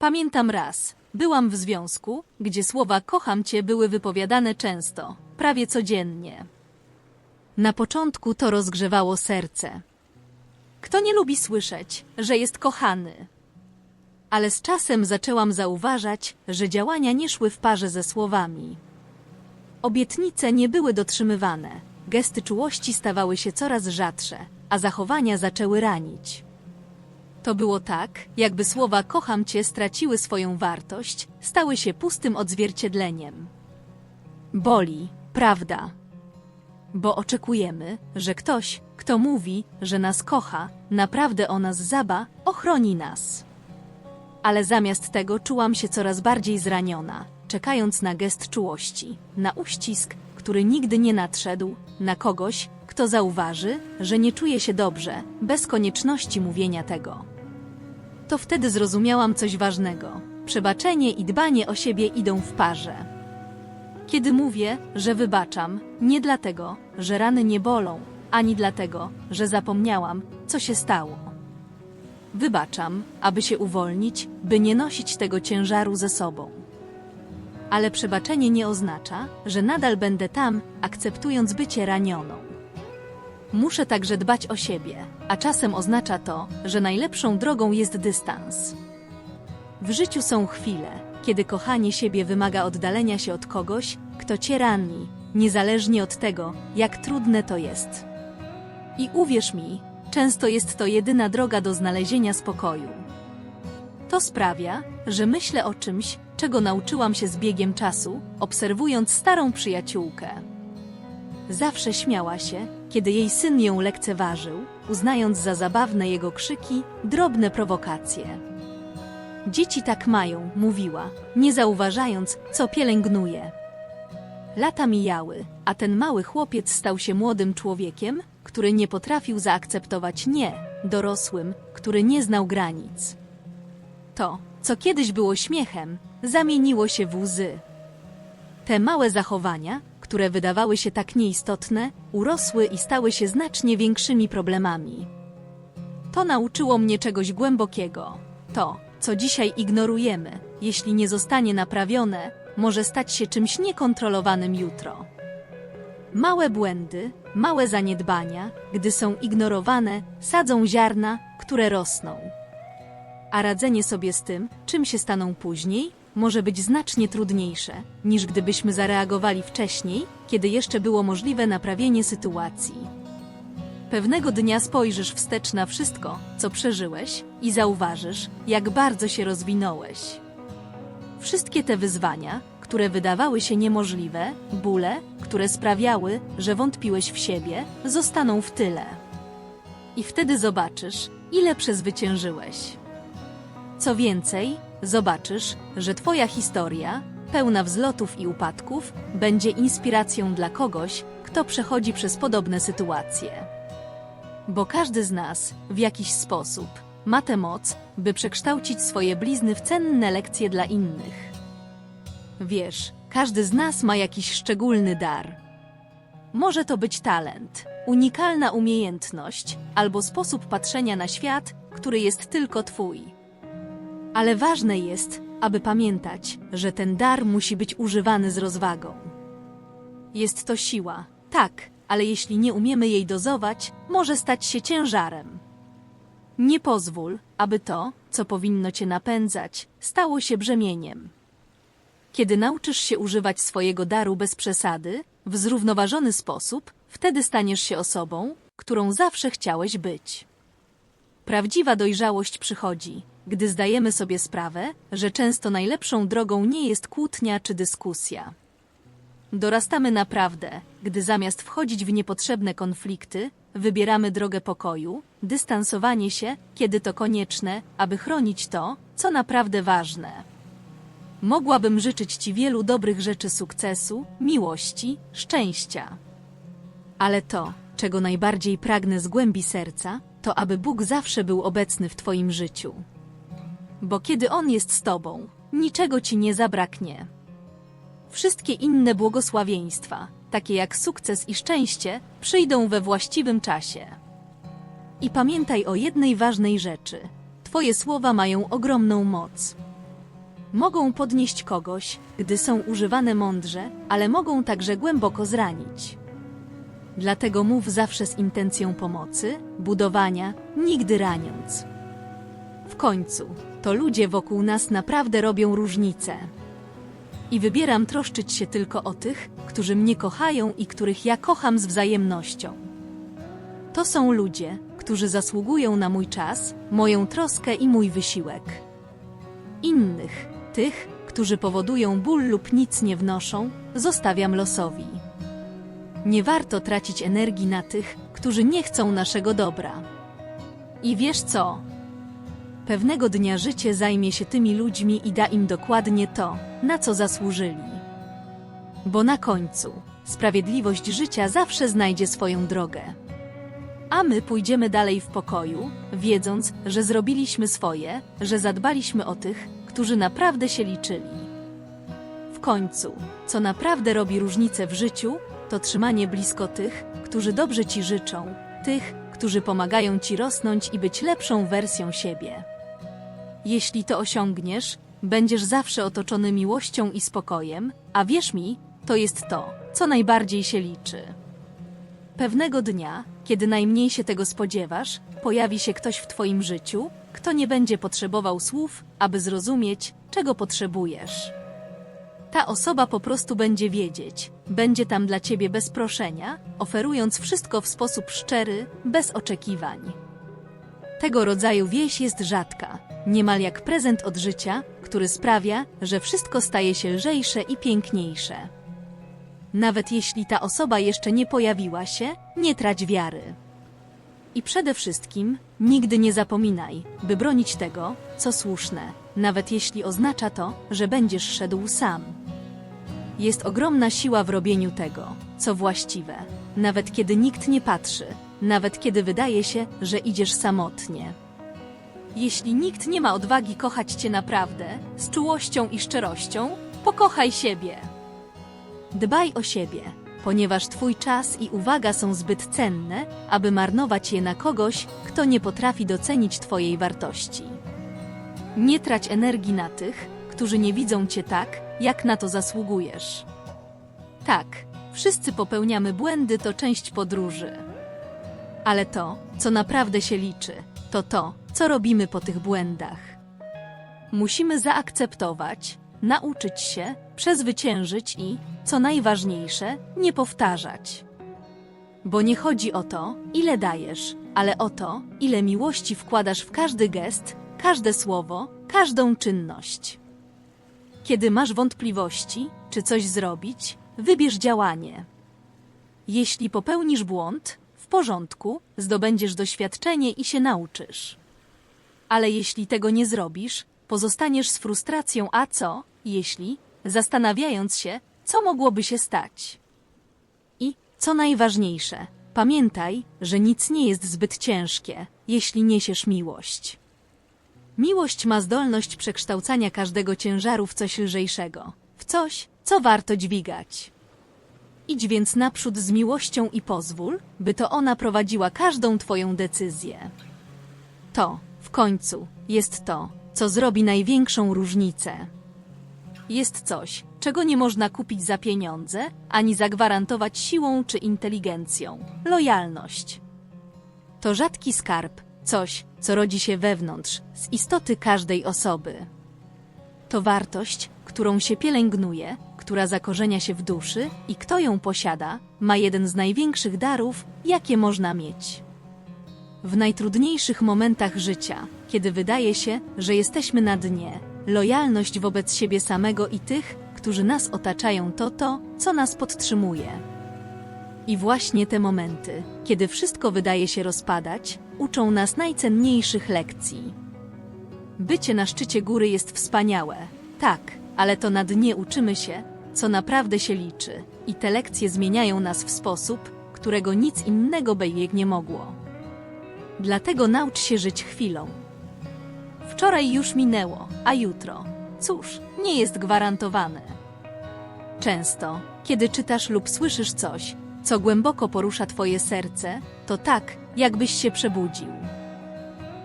Pamiętam raz, byłam w związku, gdzie słowa kocham cię były wypowiadane często, prawie codziennie. Na początku to rozgrzewało serce. Kto nie lubi słyszeć, że jest kochany? Ale z czasem zaczęłam zauważać, że działania nie szły w parze ze słowami. Obietnice nie były dotrzymywane, gesty czułości stawały się coraz rzadsze, a zachowania zaczęły ranić. To było tak, jakby słowa kocham cię straciły swoją wartość, stały się pustym odzwierciedleniem. Boli, prawda? Bo oczekujemy, że ktoś, kto mówi, że nas kocha, naprawdę o nas zaba, ochroni nas. Ale zamiast tego czułam się coraz bardziej zraniona, czekając na gest czułości, na uścisk, który nigdy nie nadszedł, na kogoś, kto zauważy, że nie czuje się dobrze, bez konieczności mówienia tego. To wtedy zrozumiałam coś ważnego. Przebaczenie i dbanie o siebie idą w parze. Kiedy mówię, że wybaczam, nie dlatego, że rany nie bolą, ani dlatego, że zapomniałam, co się stało. Wybaczam, aby się uwolnić, by nie nosić tego ciężaru ze sobą. Ale przebaczenie nie oznacza, że nadal będę tam, akceptując bycie ranioną. Muszę także dbać o siebie, a czasem oznacza to, że najlepszą drogą jest dystans. W życiu są chwile, kiedy kochanie siebie wymaga oddalenia się od kogoś, kto cię rani, niezależnie od tego, jak trudne to jest. I uwierz mi, często jest to jedyna droga do znalezienia spokoju. To sprawia, że myślę o czymś, czego nauczyłam się z biegiem czasu, obserwując starą przyjaciółkę. Zawsze śmiała się, kiedy jej syn ją lekceważył, uznając za zabawne jego krzyki, drobne prowokacje. Dzieci tak mają, mówiła, nie zauważając, co pielęgnuje. Lata mijały, a ten mały chłopiec stał się młodym człowiekiem, który nie potrafił zaakceptować nie, dorosłym, który nie znał granic. To, co kiedyś było śmiechem, zamieniło się w łzy. Te małe zachowania, które wydawały się tak nieistotne, urosły i stały się znacznie większymi problemami. To nauczyło mnie czegoś głębokiego. To, co dzisiaj ignorujemy, jeśli nie zostanie naprawione, może stać się czymś niekontrolowanym jutro. Małe błędy, małe zaniedbania, gdy są ignorowane, sadzą ziarna, które rosną. A radzenie sobie z tym, czym się staną później, może być znacznie trudniejsze, niż gdybyśmy zareagowali wcześniej, kiedy jeszcze było możliwe naprawienie sytuacji. Pewnego dnia spojrzysz wstecz na wszystko, co przeżyłeś i zauważysz, jak bardzo się rozwinąłeś. Wszystkie te wyzwania, które wydawały się niemożliwe, bóle, które sprawiały, że wątpiłeś w siebie, zostaną w tyle. I wtedy zobaczysz, ile przezwyciężyłeś. Co więcej, zobaczysz, że Twoja historia, pełna wzlotów i upadków, będzie inspiracją dla kogoś, kto przechodzi przez podobne sytuacje. Bo każdy z nas, w jakiś sposób, ma tę moc, by przekształcić swoje blizny w cenne lekcje dla innych. Wiesz, każdy z nas ma jakiś szczególny dar. Może to być talent, unikalna umiejętność albo sposób patrzenia na świat, który jest tylko Twój. Ale ważne jest, aby pamiętać, że ten dar musi być używany z rozwagą. Jest to siła, tak, ale jeśli nie umiemy jej dozować, może stać się ciężarem. Nie pozwól, aby to, co powinno cię napędzać, stało się brzemieniem. Kiedy nauczysz się używać swojego daru bez przesady, w zrównoważony sposób, wtedy staniesz się osobą, którą zawsze chciałeś być. Prawdziwa dojrzałość przychodzi, gdy zdajemy sobie sprawę, że często najlepszą drogą nie jest kłótnia czy dyskusja. Dorastamy naprawdę, gdy zamiast wchodzić w niepotrzebne konflikty, wybieramy drogę pokoju, dystansowanie się, kiedy to konieczne, aby chronić to, co naprawdę ważne. Mogłabym życzyć Ci wielu dobrych rzeczy sukcesu, miłości, szczęścia. Ale to, czego najbardziej pragnę z głębi serca, to aby Bóg zawsze był obecny w Twoim życiu. Bo kiedy On jest z Tobą, niczego Ci nie zabraknie. Wszystkie inne błogosławieństwa, takie jak sukces i szczęście, przyjdą we właściwym czasie. I pamiętaj o jednej ważnej rzeczy. Twoje słowa mają ogromną moc. Mogą podnieść kogoś, gdy są używane mądrze, ale mogą także głęboko zranić. Dlatego mów zawsze z intencją pomocy, budowania, nigdy raniąc. W końcu, to ludzie wokół nas naprawdę robią różnicę. I wybieram troszczyć się tylko o tych, którzy mnie kochają i których ja kocham z wzajemnością. To są ludzie, którzy zasługują na mój czas, moją troskę i mój wysiłek. Innych, tych, którzy powodują ból lub nic nie wnoszą, zostawiam losowi. Nie warto tracić energii na tych, którzy nie chcą naszego dobra. I wiesz co? Pewnego dnia życie zajmie się tymi ludźmi i da im dokładnie to, na co zasłużyli. Bo na końcu sprawiedliwość życia zawsze znajdzie swoją drogę. A my pójdziemy dalej w pokoju, wiedząc, że zrobiliśmy swoje, że zadbaliśmy o tych, którzy naprawdę się liczyli. W końcu, co naprawdę robi różnicę w życiu, to trzymanie blisko tych, którzy dobrze ci życzą, tych, którzy pomagają ci rosnąć i być lepszą wersją siebie. Jeśli to osiągniesz, będziesz zawsze otoczony miłością i spokojem, a wierz mi, to jest to, co najbardziej się liczy. Pewnego dnia, kiedy najmniej się tego spodziewasz, pojawi się ktoś w Twoim życiu, kto nie będzie potrzebował słów, aby zrozumieć, czego potrzebujesz. Ta osoba po prostu będzie wiedzieć, będzie tam dla Ciebie bez proszenia, oferując wszystko w sposób szczery, bez oczekiwań. Tego rodzaju wieś jest rzadka, niemal jak prezent od życia, który sprawia, że wszystko staje się lżejsze i piękniejsze. Nawet jeśli ta osoba jeszcze nie pojawiła się, nie trać wiary. I przede wszystkim, nigdy nie zapominaj, by bronić tego, co słuszne, nawet jeśli oznacza to, że będziesz szedł sam. Jest ogromna siła w robieniu tego, co właściwe, nawet kiedy nikt nie patrzy, nawet kiedy wydaje się, że idziesz samotnie. Jeśli nikt nie ma odwagi kochać cię naprawdę, z czułością i szczerością, pokochaj siebie. Dbaj o siebie, ponieważ Twój czas i uwaga są zbyt cenne, aby marnować je na kogoś, kto nie potrafi docenić Twojej wartości. Nie trać energii na tych, którzy nie widzą Cię tak, jak na to zasługujesz. Tak, wszyscy popełniamy błędy, to część podróży. Ale to, co naprawdę się liczy, to to, co robimy po tych błędach. Musimy zaakceptować, nauczyć się, przezwyciężyć i, co najważniejsze, nie powtarzać. Bo nie chodzi o to, ile dajesz, ale o to, ile miłości wkładasz w każdy gest, każde słowo, każdą czynność. Kiedy masz wątpliwości, czy coś zrobić, wybierz działanie. Jeśli popełnisz błąd, porządku, zdobędziesz doświadczenie i się nauczysz. Ale jeśli tego nie zrobisz, pozostaniesz z frustracją, a co, jeśli, zastanawiając się, co mogłoby się stać. I, co najważniejsze, pamiętaj, że nic nie jest zbyt ciężkie, jeśli niesiesz miłość. Miłość ma zdolność przekształcania każdego ciężaru w coś lżejszego, w coś, co warto dźwigać. Idź więc naprzód z miłością i pozwól, by to ona prowadziła każdą Twoją decyzję. To, w końcu, jest to, co zrobi największą różnicę. Jest coś, czego nie można kupić za pieniądze, ani zagwarantować siłą czy inteligencją lojalność. To rzadki skarb, coś, co rodzi się wewnątrz, z istoty każdej osoby. To wartość, którą się pielęgnuje, która zakorzenia się w duszy i kto ją posiada, ma jeden z największych darów, jakie można mieć. W najtrudniejszych momentach życia, kiedy wydaje się, że jesteśmy na dnie, lojalność wobec siebie samego i tych, którzy nas otaczają, to to, co nas podtrzymuje. I właśnie te momenty, kiedy wszystko wydaje się rozpadać, uczą nas najcenniejszych lekcji. Bycie na szczycie góry jest wspaniałe, tak, ale to na dnie uczymy się, co naprawdę się liczy, i te lekcje zmieniają nas w sposób, którego nic innego by bieg nie mogło. Dlatego naucz się żyć chwilą. Wczoraj już minęło, a jutro, cóż, nie jest gwarantowane. Często, kiedy czytasz lub słyszysz coś, co głęboko porusza Twoje serce, to tak, jakbyś się przebudził.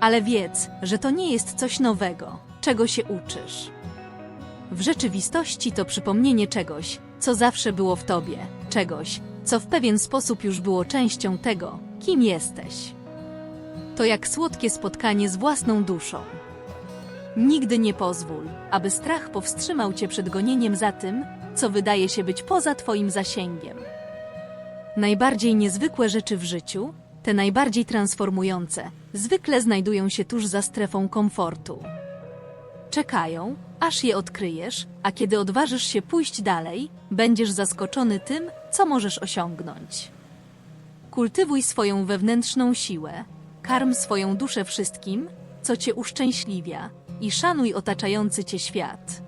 Ale wiedz, że to nie jest coś nowego, czego się uczysz. W rzeczywistości to przypomnienie czegoś, co zawsze było w tobie, czegoś, co w pewien sposób już było częścią tego, kim jesteś. To jak słodkie spotkanie z własną duszą. Nigdy nie pozwól, aby strach powstrzymał cię przed gonieniem za tym, co wydaje się być poza twoim zasięgiem. Najbardziej niezwykłe rzeczy w życiu, te najbardziej transformujące, zwykle znajdują się tuż za strefą komfortu. Czekają, aż je odkryjesz, a kiedy odważysz się pójść dalej, będziesz zaskoczony tym, co możesz osiągnąć. Kultywuj swoją wewnętrzną siłę, karm swoją duszę wszystkim, co cię uszczęśliwia i szanuj otaczający cię świat.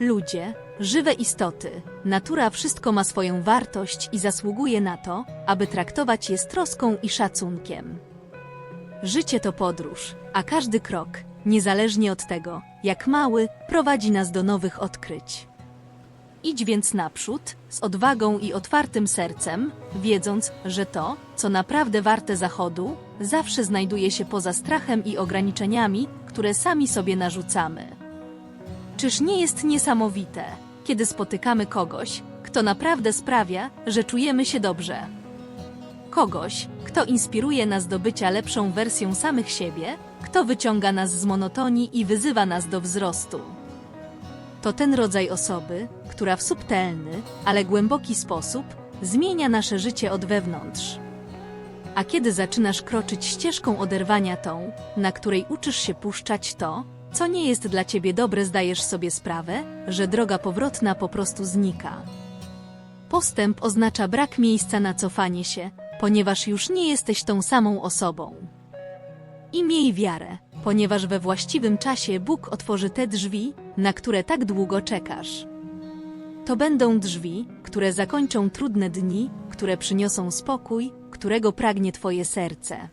Ludzie, żywe istoty, natura wszystko ma swoją wartość i zasługuje na to, aby traktować je z troską i szacunkiem. Życie to podróż, a każdy krok, niezależnie od tego, jak mały, prowadzi nas do nowych odkryć. Idź więc naprzód, z odwagą i otwartym sercem, wiedząc, że to, co naprawdę warte zachodu, zawsze znajduje się poza strachem i ograniczeniami, które sami sobie narzucamy. Czyż nie jest niesamowite, kiedy spotykamy kogoś, kto naprawdę sprawia, że czujemy się dobrze? Kogoś, kto inspiruje nas do bycia lepszą wersją samych siebie, kto wyciąga nas z monotonii i wyzywa nas do wzrostu. To ten rodzaj osoby, która w subtelny, ale głęboki sposób zmienia nasze życie od wewnątrz. A kiedy zaczynasz kroczyć ścieżką oderwania tą, na której uczysz się puszczać to, co nie jest dla ciebie dobre, zdajesz sobie sprawę, że droga powrotna po prostu znika. Postęp oznacza brak miejsca na cofanie się, ponieważ już nie jesteś tą samą osobą. I miej wiarę, ponieważ we właściwym czasie Bóg otworzy te drzwi, na które tak długo czekasz. To będą drzwi, które zakończą trudne dni, które przyniosą spokój, którego pragnie Twoje serce.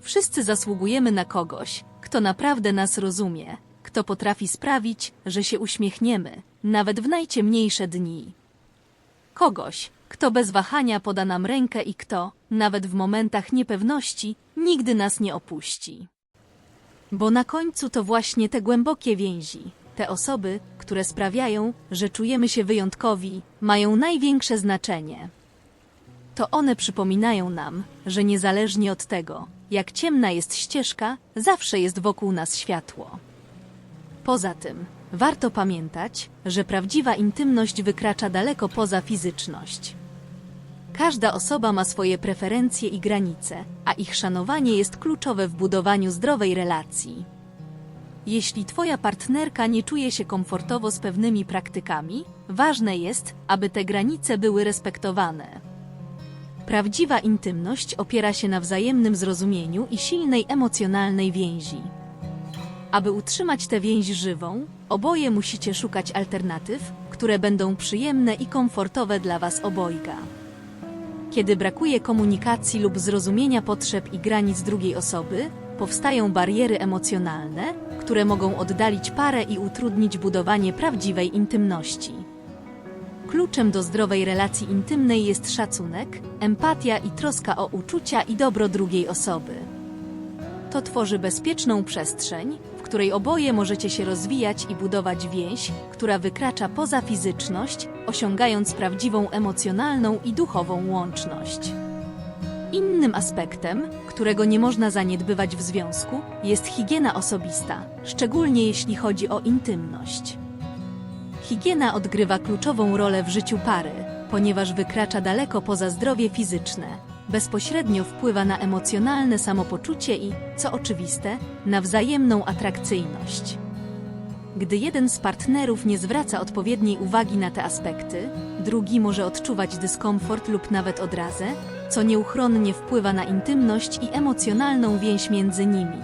Wszyscy zasługujemy na kogoś, kto naprawdę nas rozumie, kto potrafi sprawić, że się uśmiechniemy, nawet w najciemniejsze dni. Kogoś, kto bez wahania poda nam rękę i kto, nawet w momentach niepewności, nigdy nas nie opuści. Bo na końcu to właśnie te głębokie więzi, te osoby, które sprawiają, że czujemy się wyjątkowi, mają największe znaczenie. To one przypominają nam, że niezależnie od tego, jak ciemna jest ścieżka, zawsze jest wokół nas światło. Poza tym, warto pamiętać, że prawdziwa intymność wykracza daleko poza fizyczność. Każda osoba ma swoje preferencje i granice, a ich szanowanie jest kluczowe w budowaniu zdrowej relacji. Jeśli Twoja partnerka nie czuje się komfortowo z pewnymi praktykami, ważne jest, aby te granice były respektowane. Prawdziwa intymność opiera się na wzajemnym zrozumieniu i silnej emocjonalnej więzi. Aby utrzymać tę więź żywą, oboje musicie szukać alternatyw, które będą przyjemne i komfortowe dla Was obojga. Kiedy brakuje komunikacji lub zrozumienia potrzeb i granic drugiej osoby, powstają bariery emocjonalne, które mogą oddalić parę i utrudnić budowanie prawdziwej intymności. Kluczem do zdrowej relacji intymnej jest szacunek, empatia i troska o uczucia i dobro drugiej osoby. To tworzy bezpieczną przestrzeń, której oboje możecie się rozwijać i budować więź, która wykracza poza fizyczność, osiągając prawdziwą emocjonalną i duchową łączność. Innym aspektem, którego nie można zaniedbywać w związku, jest higiena osobista, szczególnie jeśli chodzi o intymność. Higiena odgrywa kluczową rolę w życiu pary, ponieważ wykracza daleko poza zdrowie fizyczne, bezpośrednio wpływa na emocjonalne samopoczucie i, co oczywiste, na wzajemną atrakcyjność. Gdy jeden z partnerów nie zwraca odpowiedniej uwagi na te aspekty, drugi może odczuwać dyskomfort lub nawet odrazę, co nieuchronnie wpływa na intymność i emocjonalną więź między nimi.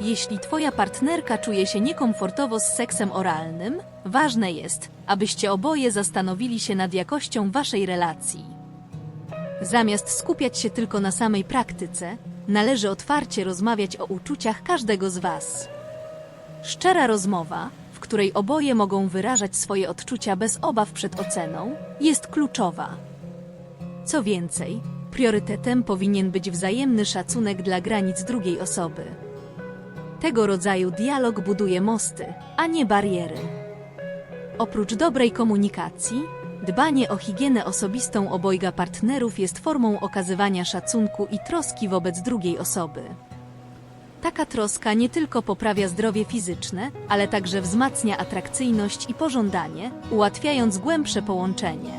Jeśli twoja partnerka czuje się niekomfortowo z seksem oralnym, ważne jest, abyście oboje zastanowili się nad jakością waszej relacji. Zamiast skupiać się tylko na samej praktyce, należy otwarcie rozmawiać o uczuciach każdego z was. Szczera rozmowa, w której oboje mogą wyrażać swoje odczucia bez obaw przed oceną, jest kluczowa. Co więcej, priorytetem powinien być wzajemny szacunek dla granic drugiej osoby. Tego rodzaju dialog buduje mosty, a nie bariery. Oprócz dobrej komunikacji, dbanie o higienę osobistą obojga partnerów jest formą okazywania szacunku i troski wobec drugiej osoby. Taka troska nie tylko poprawia zdrowie fizyczne, ale także wzmacnia atrakcyjność i pożądanie, ułatwiając głębsze połączenie.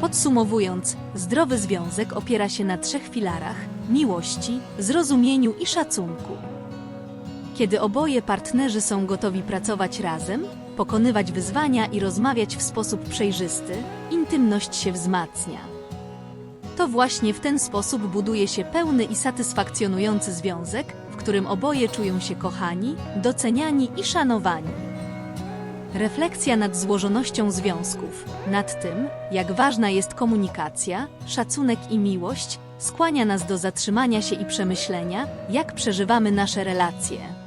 Podsumowując, zdrowy związek opiera się na trzech filarach: miłości, zrozumieniu i szacunku. Kiedy oboje partnerzy są gotowi pracować razem, pokonywać wyzwania i rozmawiać w sposób przejrzysty, intymność się wzmacnia. To właśnie w ten sposób buduje się pełny i satysfakcjonujący związek, w którym oboje czują się kochani, doceniani i szanowani. Refleksja nad złożonością związków, nad tym, jak ważna jest komunikacja, szacunek i miłość, skłania nas do zatrzymania się i przemyślenia, jak przeżywamy nasze relacje.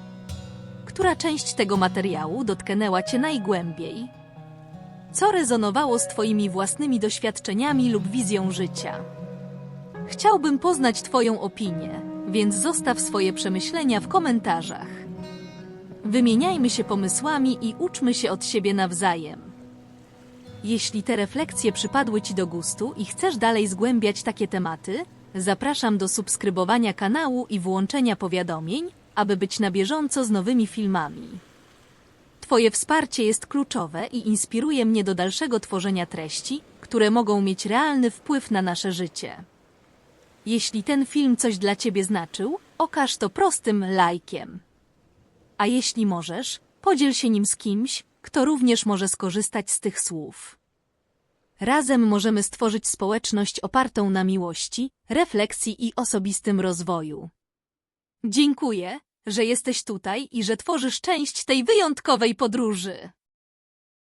Która część tego materiału dotknęła Cię najgłębiej? Co rezonowało z Twoimi własnymi doświadczeniami lub wizją życia? Chciałbym poznać Twoją opinię, więc zostaw swoje przemyślenia w komentarzach. Wymieniajmy się pomysłami i uczmy się od siebie nawzajem. Jeśli te refleksje przypadły Ci do gustu i chcesz dalej zgłębiać takie tematy, zapraszam do subskrybowania kanału i włączenia powiadomień, aby być na bieżąco z nowymi filmami. Twoje wsparcie jest kluczowe i inspiruje mnie do dalszego tworzenia treści, które mogą mieć realny wpływ na nasze życie. Jeśli ten film coś dla Ciebie znaczył, okaż to prostym lajkiem. A jeśli możesz, podziel się nim z kimś, kto również może skorzystać z tych słów. Razem możemy stworzyć społeczność opartą na miłości, refleksji i osobistym rozwoju. Dziękuję, że jesteś tutaj i że tworzysz część tej wyjątkowej podróży.